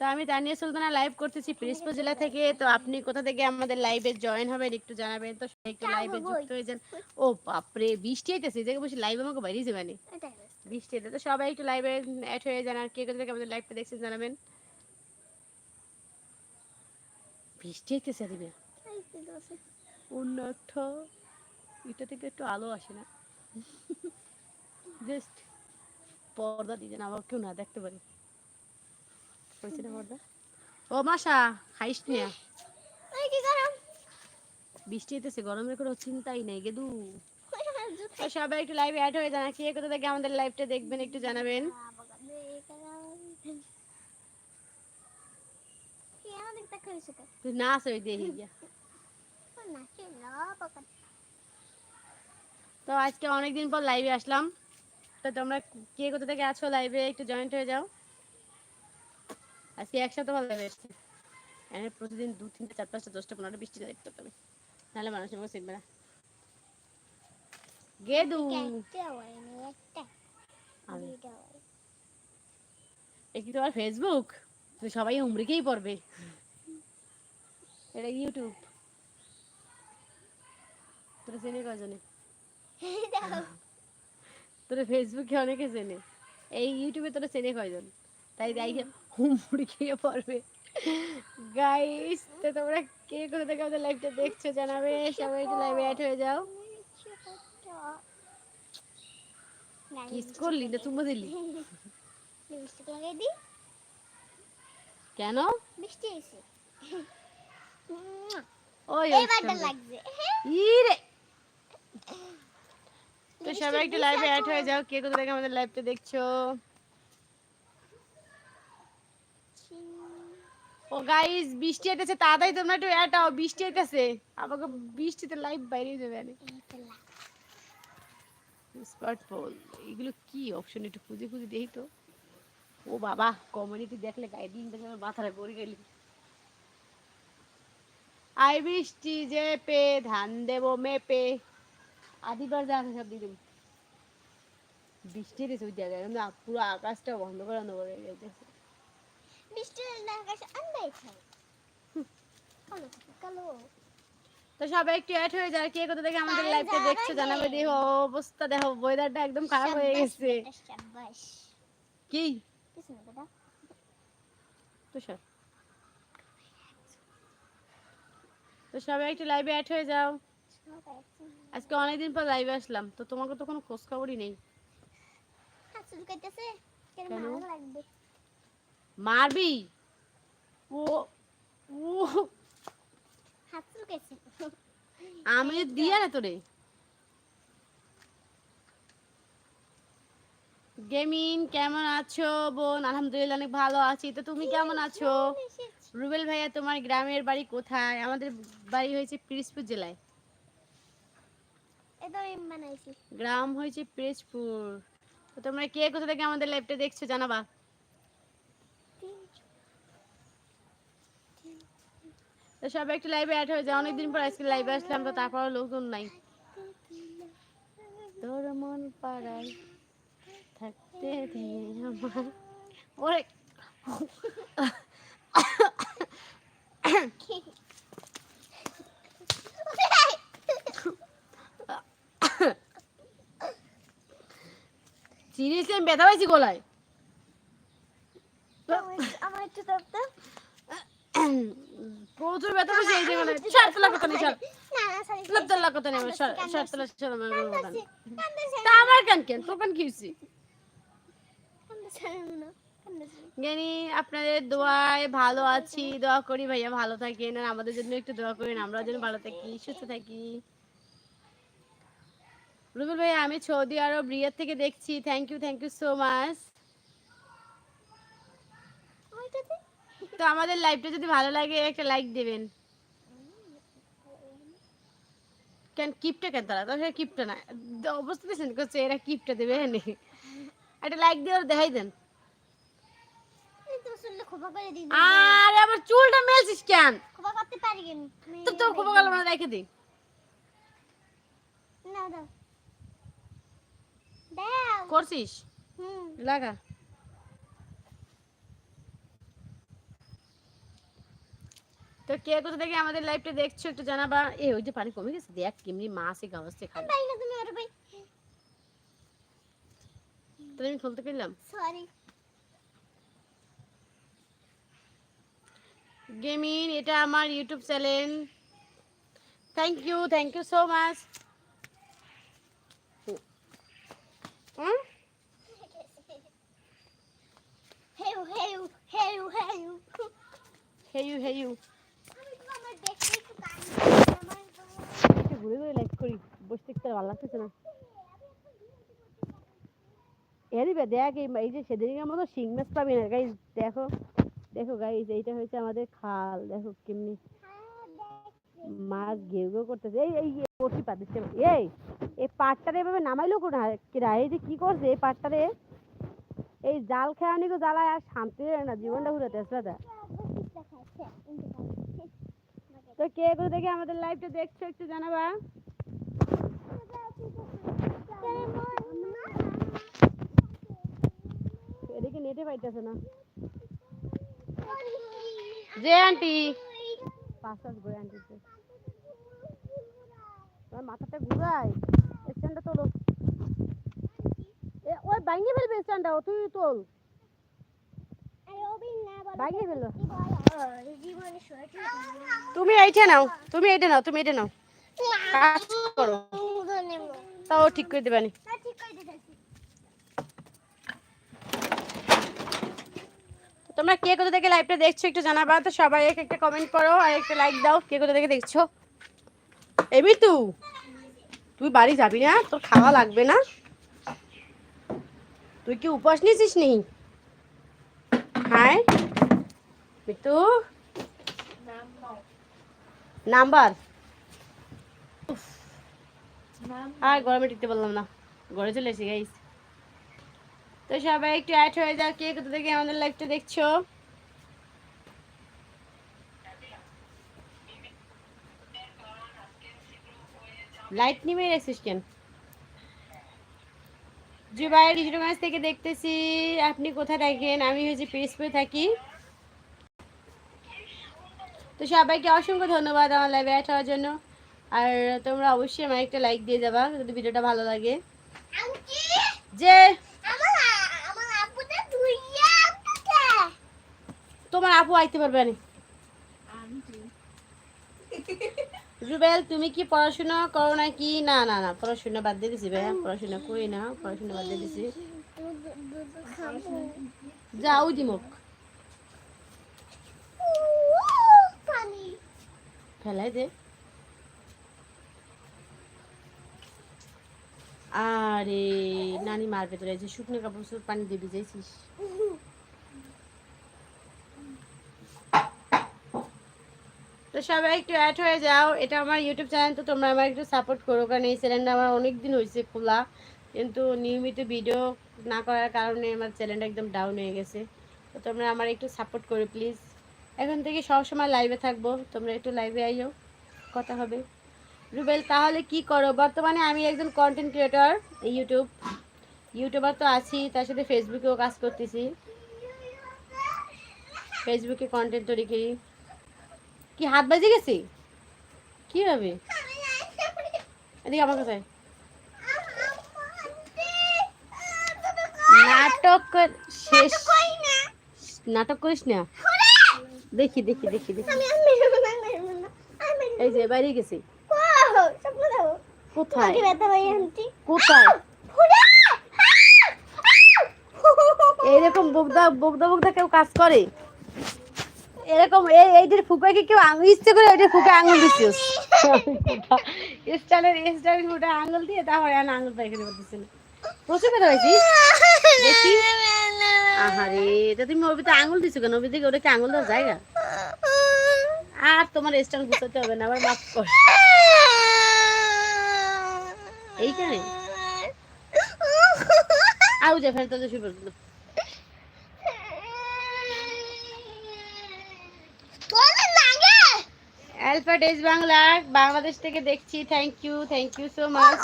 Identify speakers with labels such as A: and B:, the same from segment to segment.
A: তো আমি তানিয়া সুলতানা লাইভ করতেছি পিরিজপুর জেলা থেকে। তো আপনি কোথা থেকে আমাদের লাইভে জয়েন হবেন একটু জানাবেন? তো একটু লাইভে যুক্ত হয়ে যান। ও বাপরে বৃষ্টি এই জায়গায় বসে লাইভ আমাকে বাইরে যাবে না। বৃষ্টি হইতে তো সবাই একটু লাইভে অ্যাড হয়ে যান আর কে কোথা থেকে আমাদের লাইভটা দেখছেন জানাবেন। বৃষ্টি হইতেছে দিবে। উন্নত। এটা থেকে একটু আলো আসে না। জাস্ট পর্দা দিয়ে যেন আবার কেউ না দেখতে পারে। না ও মাসা খাইস নিয়া
B: কি গরম?
A: বৃষ্টি হইতেছে গরমের কোনো চিন্তাই নেই গেদু। সবাই একটু লাইভে অ্যাড হয়ে যান কে কোথা থেকে আমাদের লাইভটা দেখবেন একটু জানাবেন। তুই গিয়া তো আজকে অনেকদিন পর লাইভে আসলাম। তো তোমরা কে কোথা থেকে আছো লাইভে একটু জয়েন্ট হয়ে যাও। আজকে একসাথে ভালো এসছে এখানে প্রতিদিন দু, তিনটে চার পাঁচটা, দশটা, পনেরোটা বৃষ্টিটা দেখতে হবে। নাহলে মানুষ আমাকে শিখবে না। গেদু। তোমার ফেসবুক সবাই উমরিকেই পড়বে। এটা ইউটিউব তোরা চেনে কজনে?
B: দেখো
A: তোরা ফেসবুকে অনেকে চেনে এই ইউটিউবে তোরা চেনে কয়জন? তাই তাই হুমড়ি খেয়ে পড়বে। গাইস তো তোমরা কে কোথা থেকে আমাদের লাইভটা দেখছ জানাবে? সবাই একটু লাইভে অ্যাড হয়ে যাও। কিস করলি না দিলি?
B: লিপস্টিক লাগাই দি
A: কেন?
B: মিষ্টি হয়েছে
A: ওই সুন্দর।
B: লাগছে।
A: ইরে! তো সবাই একটু লাইভে অ্যাড হয়ে যাও কে কোথা থেকে আমাদের লাইভটা দেখছ? ও গাইস বৃষ্টি হইতেছে তাড়াতাড়ি তোমরা একটু হও বৃষ্টি হইতেছে আমাকে বৃষ্টিতে লাইভ বাইরে যাবে এগুলো কি অপশন একটু খুঁজে খুঁজে দেখি তো। ও বাবা দেখলে গাইডলাইন দেখলে আমার মাথাটা গড়ি গেলি। আই বৃষ্টি যে পে, ধান দেবো মেপে। আদিবার আছে সব দিয়ে দেবো। বৃষ্টি রেছে ওই জায়গায় পুরো আকাশটা বন্ধ করে অন্ধকার হয়ে গেছে
B: মিষ্টি লাগাইছে আন্দাই খাই কালো কালো
A: তো সবাই একটু অ্যাড হয়ে যায় কে কোথা থেকে আমাদের লাইভটা দেখছ জানাবে। অবস্থা দেখো ওয়েদারটা একদম খারাপ হয়ে গেছে। কি?
B: দাদা
A: তো সবাই একটু লাইভে অ্যাড হয়ে যাও। আজকে অনেকদিন পর লাইভে আসলাম তো তোমাকে তো কোনো খোঁজ খবরই নেই।
B: কেন? ভালো লাগবে?
A: মারবি? ও ও। আমি দিয়ে না তোরে। গেমিন কেমন আছো বোন? আলহামদুলিল্লাহ অনেক ভালো আছি। তো তুমি কেমন আছো? রুবেল ভাইয়া তোমার গ্রামের বাড়ি কোথায়? আমাদের বাড়ি হয়েছে পিরিজপুর জেলায়। গ্রাম হয়েছে পিরিজপুর। তো তোমরা কে কোথা থেকে আমাদের লাইভটা দেখছ জানাবা? তো সবাই একটু লাইভে অ্যাড হয়ে যায়। অনেকদিন পর আজকে লাইভে আসলাম তো তারপর লোকজন নাই। তোর মন পাড়ায় থাকতে দে আমার। ওরে। সিরিয়াসলি আমি ব্যথা পাইছি গলায়।
B: আমার একটু
A: প্রচুর ব্যথা এই ছাড় তোলা কথা নেই ছাড় তোলা কথা নেই আমার ছাড় ছাড় তোলা ছাড় আমার কথা নেই তা আমার কেন কেন? তোর কেন জ্ঞানী আপনাদের দোয়ায় ভালো আছি দোয়া করি ভাইয়া ভালো থাকেন আর আমাদের জন্য একটু দোয়া করেন আমরা যেন ভালো থাকি সুস্থ থাকি। রুবেল ভাইয়া আমি সৌদি আরব রিয়াদ থেকে দেখছি thank you thank you so much তো আমাদের লাইভটা যদি ভালো লাগে একটা লাইক দেবেন। কেন কিপটা কেন তারা? তাহলে কিপটা না। অবস্থা দিয়েছেন করছে এরা কিপটা দেবে নে একটা লাইক দিয়ে ওরা দেখাই দেন।
B: তো খোপা
A: আর আবার চুলটা মেলছিস কেন?
B: খোপা করতে পারি কেন?
A: তো তোর খুব ভালো মানে রেখে দিই
B: না দাও। দাও।
A: করছিস?
B: হুম।
A: লাগা। তো কে কোথা থেকে আমাদের লাইভটা দেখছ একটু জানাবা এ ওই যে পানি কমে গেছে দেখ কেমনি মাছ এ গাওয়াচ্ছে খাবে
B: ভাই না তুমি
A: আমি খুলতে পেলাম
B: সরি
A: গেমিং এটা আমার YouTube channel thank you thank you so much
B: হেউ হেউ হেউ হেউ
A: হে ইউ ঘুরে না। যে আমাদের খাল। দেখো কেমনি মাছ ঘেউ করতেছে। এই এই এই বসি পা দিচ্ছে এই এই পাটটারে এভাবে নামাইলো কোনা কিরা এই যে কি করছে এই পাটটারে? এই জাল খেয়ানি গো জ্বালায় আর শান্তি না, জীবনটা ঘুরে তেসলাটা তো কে করে দেখে আমাদের লাইভটা দেখছ একটু জানাবা? এদিকে নেটে পাইতেছে না। যে আন্টি পাঁচ পাঁচ বই আন্টিতে তোমার মাথাটা ঘুরাই স্ট্যান্ডটা তোলো। এ ওই ভাঙিয়ে ফেলবে স্ট্যান্ডটা তুই তোল। ভাঙিয়ে ফেলো। তুমি এইটা নাও, তুমি এইটা নাও, তুমি এইটা নাও। কাজ করো। তাও ঠিক করে দেবানি তোমরা কে কোথা থেকে লাইভটা দেখছ একটু জানাবা তো সবাই এক একটা কমেন্ট করো আর একটা লাইক দাও, কে কোথা থেকে দেখছ? এমনি তু তুই বাড়ি যাবি না? তোর খাওয়া লাগবে না? তুই কি উপবাস নিয়েছিস নি? হ্যাঁ। মিতু? নাম্বার? আর গরমে টিকতে পারলাম না। ঘরে চলে এসে গাইস তো সবাই একটু অ্যাড হয়ে যাও। কে কোথা থেকে আমাদের লাইভটা দেখছ? লাইট নিমে রেখেছিস কেন? কিশোরগঞ্জ থেকে দেখতেছি। আপনি কোথায় থাকেন? আমি হচ্ছে পিরিসপুরে থাকি। তো সবাইকে অসংখ্য ধন্যবাদ আমার লাইভে অ্যাড হওয়ার জন্য। আর তোমরা অবশ্যই আমার একটা লাইক দিয়ে যাবা যদি ভিডিওটা ভালো লাগে। যে তোমার আপু আইতে পারবে না। রুবেল, তুমি কি পড়াশোনা করো নাকি না না না, পড়াশোনা বাদ দিয়ে দিছি ভাইয়া। পড়াশোনা করি না, পড়াশোনা বাদ দিয়ে দিছি। যাও, দিমুখ। ফেলাই দে। আরে, নানি মারবে তোরা এই যে শুকনো কাপড় চোপড় পানি দিয়ে ভিজাইছিস তো সবাই একটু অ্যাড হয়ে যাও। এটা আমার ইউটিউব চ্যানেল তো তোমরা আমার একটু সাপোর্ট করো, কারণ এই চ্যানেলটা আমার অনেক দিন হয়েছে খোলা। কিন্তু নিয়মিত ভিডিও না করার কারণে আমার চ্যানেলটা একদম ডাউন হয়ে গেছে। তো তোমরা আমার একটু সাপোর্ট করো প্লিজ এখন থেকে সবসময় লাইভে থাকব। তোমরা একটু লাইভে আইও, কথা হবে। রুবেল, তাহলে কি করো? বর্তমানে আমি একজন কন্টেন্ট ক্রিয়েটর ইউটিউব ইউটিউবার তো আছি, তার সাথে ফেসবুকেও কাজ করতেছি। ফেসবুকে কন্টেন্ট তৈরি করি। কি, হাত বাজে গেছে? কি হবে এদিকে আমার কোথায়। নাটক শেষ নাটক করিস না? দেখি দেখি দেখি দেখি। এই যে বাইরে গেছি। কোথায়? কোথায়? এইরকম বগদা বগদা বগদা কেউ কাজ করে? এরকম এই এইটার ফুকাকে কেউ আঙুল ইচ্ছে করে ওইটার ফুকে আঙুল দিচ্ছিস স্টাইলের স্টাইলের ফুটা আঙুল দিয়ে তারপরে আর আঙুল পাইখানে করতেছিল প্রচুর বেদা হয়েছিস দেখি আহারে তা তুমি ভিতরে আঙুল দিছো কেন ওর ভিতরে ওটা কি আঙুল দেওয়ার জায়গা আর তোমার স্ট্যান্ড গুছাতে হবে না আবার মাফ কর এইখানে আউ যা ফেলতে তো শুরু করল অ্যালফা ডেজ বাংলা বাংলাদেশ থেকে দেখছি thank you thank you so much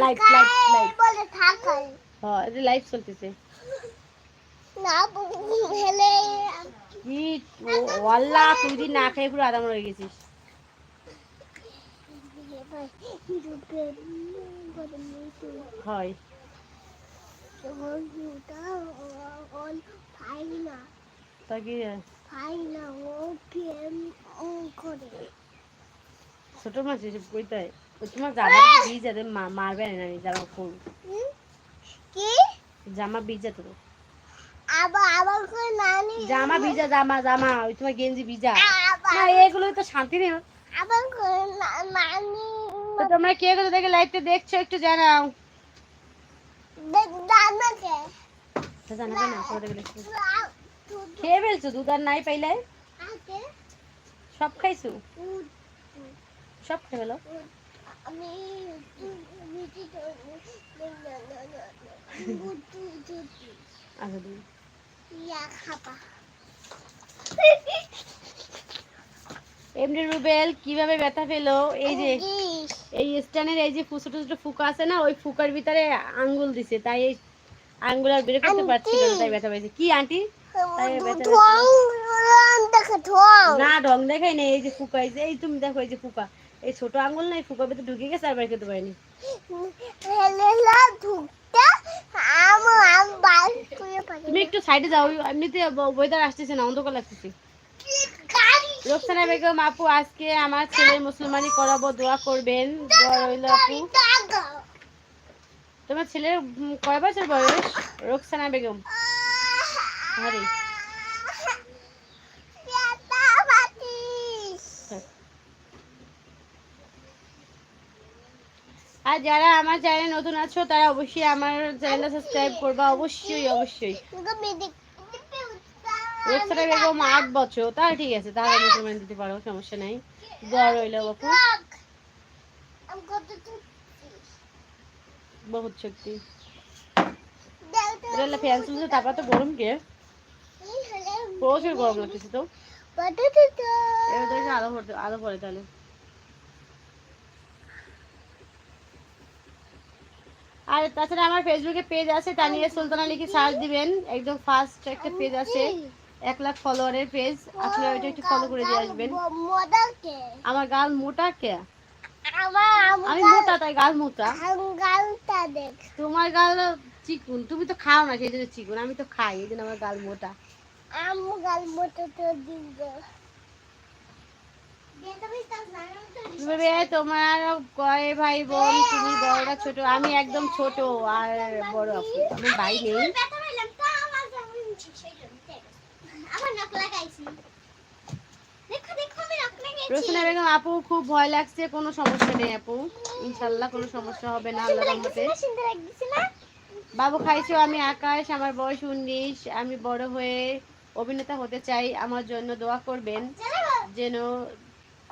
A: live live live হ্যাঁ এটা লাইভ চলতেছে। কি ওয়াল্লা তুই দিন না খেয়ে পুরো আদাম রয়ে গেছিস। হয়।
B: না না
A: ছোট মাছ এসব কইতে ওই তোমার জামা বীজ যাতে মারবে না জামা ফুল
B: কি?
A: জামা ভিজা তো।
B: আবার আবার করে নানি
A: জামা ভিজা জামা জামা ওই তোমার গেঞ্জি ভিজা। না এগুলো তো শান্তি নেই।
B: আবার করে না- নানি
A: তো তোমরা কে কোথা থেকে লাইভটা দেখছ একটু জানাও। না দেখছ খেয়ে ফেলছো? দুধ আর নাই পাইলে? সব খাইছো? সব খেয়ে ফেলো
B: আমি মিটি
A: আচ্ছা দিন
B: ইয়া খাবা
A: এমনি রুবেল কীভাবে ব্যথা পেল? এই যে এই স্ট্যান্ডের এই যে ফু- ছোট ছোট ফুকা আছে না ওই ফুকার ভিতরে আঙ্গুল দিছে তাই এই আঙ্গুল আর বের করতে পারছিল না তাই ব্যথা পাইছে কি আন্টি? না ঢং দেখাই নেই এই যে ফুকা এই যে এই তুমি দেখো এই যে ফুকা। এই ছোট আঙ্গুল নাই ফুকার ভিতরে ঢুকে গেছে আর বের করতে পারিনি। তুমি একটু সাইডে যাও এমনিতে ওয়েদার আসতেছে না অন্ধকার লাগতেছে। রোকসানা বেগম আপু আজকে আমার ছেলের মুসলমানি করাবো দোয়া করবেন। দোয়া রইল আপু। তোমার ছেলের কয় বছর বয়স? রোকসানা বেগম। আরে। আর যারা আমার চ্যানেল নতুন আছো, তারা অবশ্যই আমার চ্যানেলটা সাবস্ক্রাইব করবা। অবশ্যই অবশ্যই। রোকসানা বেগম আট বছর। তাহলে ঠিক আছে, তাহলে মুসলমান দিতে পারো, সমস্যা নাই। দোয়া রইল বাপু। বহুত শক্তি। ফ্যান চলছে তারপর তো গরম কে? প্রচুর গরম লাগতেছে তো। আলো পড়তে আলো পড়ে তাহলে। আর তাছাড়া আমার ফেসবুকে পেজ আছে, তানিয়া সুলতানা লিখে সার্চ দিবেন। একদম ফার্স্ট একটা পেজ আছে, এক লাখ ফলোয়ারের পেজ আপনারা ওইটা একটু ফলো করে দিয়ে আসবেন। আমার গাল মোটা কে? আমি মোটা, তাই গাল মোটা। তোমার গাল চিকুন। তুমি তো খাও না, সেই জন্য চিকুন। আমি তো খাই, এই জন্য আমার গাল মোটা।
B: আম গাল মতো তো দিব
A: তোমার কয় ভাই বোন তুমি বড়রা ছোট। আমি একদম ছোট আর বড় আপু আমার ভাই নেই রোশনা বেগম, আপু, খুব ভয় লাগছে। কোনো সমস্যা নেই আপু। ইনশাল্লাহ কোনো সমস্যা হবে না আল্লাহ রহমতে। বাবু, খাইছো? আমি আকাশ, আমার বয়স উনিশ। আমি বড় হয়ে অভিনেতা হতে চাই। আমার জন্য দোয়া করবেন। যেন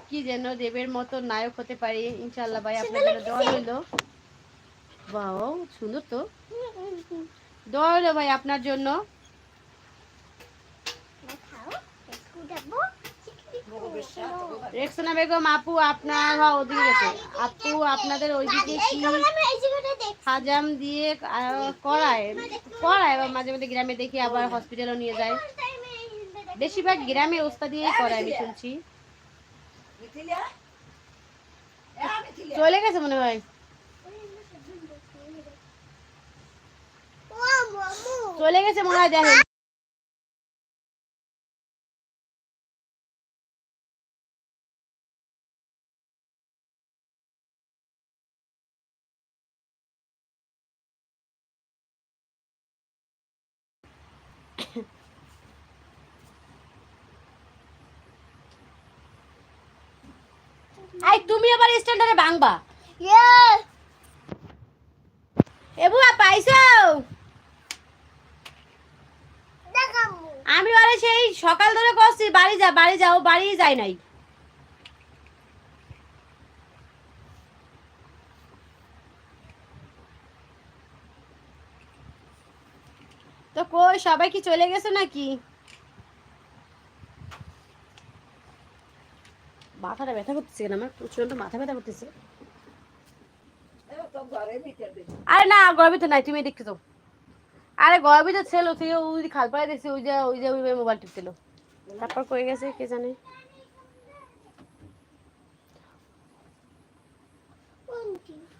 A: কি যেন দেবের মতো নায়ক হতে পারি। ইনশাল্লাহ ভাই আপনার জন্য দোয়া রইল। বাও সুন্দর তো। দোয়া রইল ভাই আপনার জন্য। রেক্সনা বেগম আপু আপনার ওদিকে গেছে। আপু আপনাদের ওইদিকে কি হাজাম দিয়ে করায়। করায় আবার মাঝে মাঝে গ্রামে দেখি আবার হসপিটালও নিয়ে যায়। বেশিরভাগ গ্রামে ওস্তা দিয়েই করায় আমি শুনছি। চলে গেছে মনে হয় চলে গেছে মনে হয় দেখেন আই তুমি আবার স্ট্যান্ডারে ভাঙবা। এবুয়া পাইছো আমি ওরে সেই সকাল ধরে করছি বাড়ি যা বাড়ি যাও বাড়ি যাই নাই। তো কই সবাই কি চলে গেছে নাকি? মাথাটা ব্যথা করতেছে কেন? আমার প্রচণ্ড মাথা ব্যথা করতেছে। আরে না গর্বিত নাই, তুমি দেখতে আরে গর্বিত ছিল তুই ওই যে খাল পাড়ে দেখছি ওই যে ওই যে ওই মোবাইল টিপছিল তারপর কই গেছে কে জানে?
B: Thank কেবল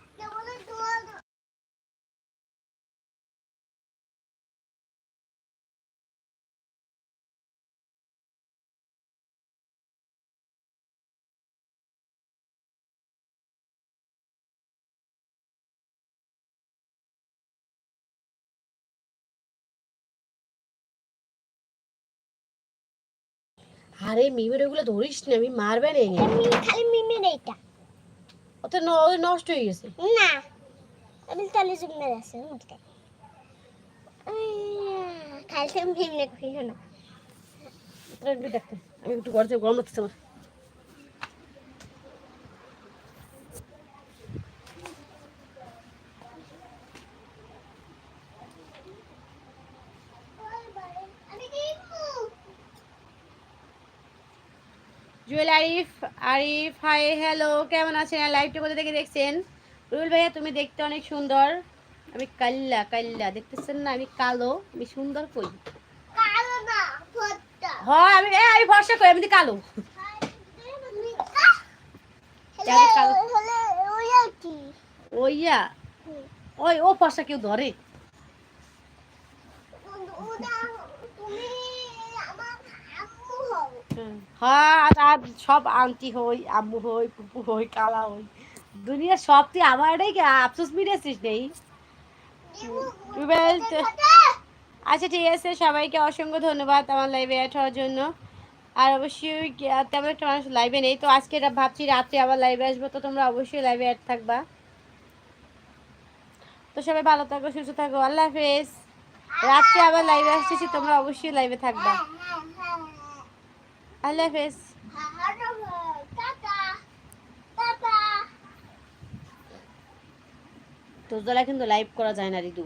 A: আরে মিমের ওগুলো ধরিস না আমি মারবে না
B: খালি মিমের এইটা।
A: ন- নষ্ট হয়ে গেছে।
B: না আমি তাহলে জুমের আছে মুখটা খালি তুমি কইলো না।
A: একটু দেখতে আমি একটু গরম গরম লাগতেছে আমার
B: আমি কিনবো
A: জুয়েল আরিফ আরিফ হাই হ্যালো কেমন আছেন? লাইভটা কোথা থেকে দেখছেন? রুল ভাইয়া তুমি দেখতে অনেক সুন্দর। আমি কাল্লা কাল্লা দেখতেছেন না? আমি কালো আমি সুন্দর কই? হয় আমি এ আমি ভরসা করি আমি কালো।
B: ওইয়া
A: ওইয়া? ওই ও ফর্সা কেউ ধরে
B: ওটা তুমি আমার আম্মু হও
A: হ্যাঁ আর সব আন্টি হই, আম্মু হই পুপু হই, কালা হই। দুনিয়া সব তুই আমার এটাই আফসোস মিটেছিস নেই? আচ্ছা ঠিক আছে, সবাইকে অসংখ্য ধন্যবাদ আমার লাইভে অ্যাড হওয়ার জন্য। আর অবশ্যই তেমন একটা মানুষ লাইভে নেই। তো আজকে ভাবছি রাত্রে আবার লাইভে আসব, তো তোমরা অবশ্যই লাইভে অ্যাড থাকবা। তো সবাই ভালো থাকো, সুস্থ থাকো, আল্লাহ হাফেজ। রাত্রে আবার লাইভে আসতেছি, তোমরা অবশ্যই লাইভে থাকবা। আল্লাহ হাফেজ তোর দ্বারা কিন্তু লাইভ করা যায় না রিদু।